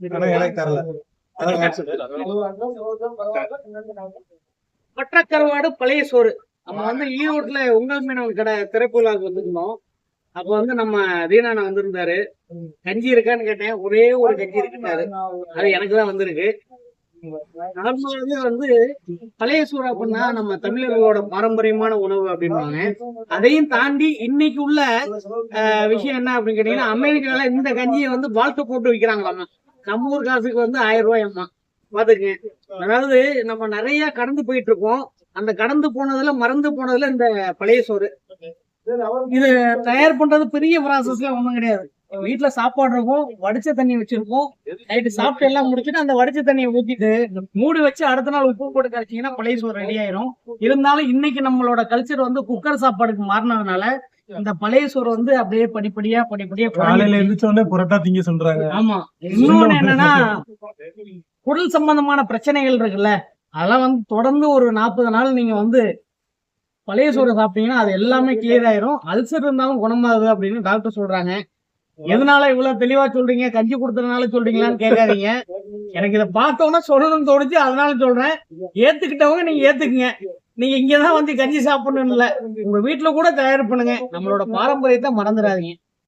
ஆனா எனக்கு தரல பட்டக்கருவாடு பழைய சோறு. நம்ம வந்து ஈரோட்ல உங்கள் மீனவன் கடை திரைப்புலாக்கு வந்திருந்தோம். அப்ப வந்து நம்ம தீனான வந்திருந்தாரு. கஞ்சி இருக்கான்னு கேட்டேன். ஒரே ஒரு கஞ்சி இருக்குன்னாரு அது எனக்கு தான் வந்திருக்கு. நார்மலாவே வந்து பழைய சோறு அப்படின்னா நம்ம தமிழர்களோட பாரம்பரியமான உணவு அப்படின்வாங்க அதையும் தாண்டி இன்னைக்கு உள்ள அஹ், விஷயம் என்ன அப்படின்னு கேட்டீங்கன்னா அமெரிக்கால இந்த கஞ்சியை வந்து பால்ட்டு போட்டு விற்கிறாங்களாமா நம்ம ஊர் காசுக்கு வந்து ஆயிரம் ரூபாய் அம்மா பாத்துக்கங்க. அதாவது நம்ம நிறைய கடந்து போயிட்டு இருக்கோம் அந்த கடந்து போனதுல மறந்து போனதுல இந்த பழைய சோறு. இது தயார் பண்றது பெரிய ப்ராசஸ்ல ஒண்ணும் கிடையாது. வீட்டுல சாப்பாடு இருக்கும் வடிச்ச தண்ணி வச்சிருப்போம். நைட்டு சாப்பிட்டு எல்லாம் முடிச்சுட்டு அந்த வடிச்ச தண்ணியை ஊத்திட்டு மூடி வச்சு அடுத்த நாள் உப்பு போட்டு கரைச்சிங்கன்னா பழைய சோறு ரெடி ஆயிரும். இருந்தாலும் இன்னைக்கு நம்மளோட கல்ச்சர் வந்து குக்கர் சாப்பாடுக்கு மாறினதுனால இந்த பழைய சோறு வந்து அப்படியே படிப்படியா படிப்படியா காலையில உடனே புரோட்டா திங்க சொல்றாங்க. ஆமா. இன்னொன்னு என்னன்னா குடல் சம்பந்தமான பிரச்சனைகள் இருக்குல்ல அதெல்லாம் வந்து தொடர்ந்து ஒரு நாற்பது நாள் நீங்க வந்து பழைய சோறு சாப்பிட்டீங்கன்னா அது எல்லாமே கிளியர் ஆயிரும். அல்சர் இருந்தாலும் குணமாகுது அப்படின்னு டாக்டர் சொல்றாங்க. எதனால இவ்வளவு தெளிவா சொல்றீங்க? கஞ்சி கொடுத்ததுனால சொல்றீங்களான்னு கேட்காதீங்க. எனக்கு இதை பார்த்தோன்னா சொல்லணும்னு தோணுச்சு அதனால சொல்றேன். ஏத்துக்கிட்டவங்க நீங்க ஏத்துக்குங்க. நீங்க இங்கதான் வந்து கஞ்சி சாப்பிடணும் இல்ல உங்க வீட்டுல கூட தயார் பண்ணுங்க. நம்மளோட பாரம்பரியத்தை மறந்துடாதீங்க.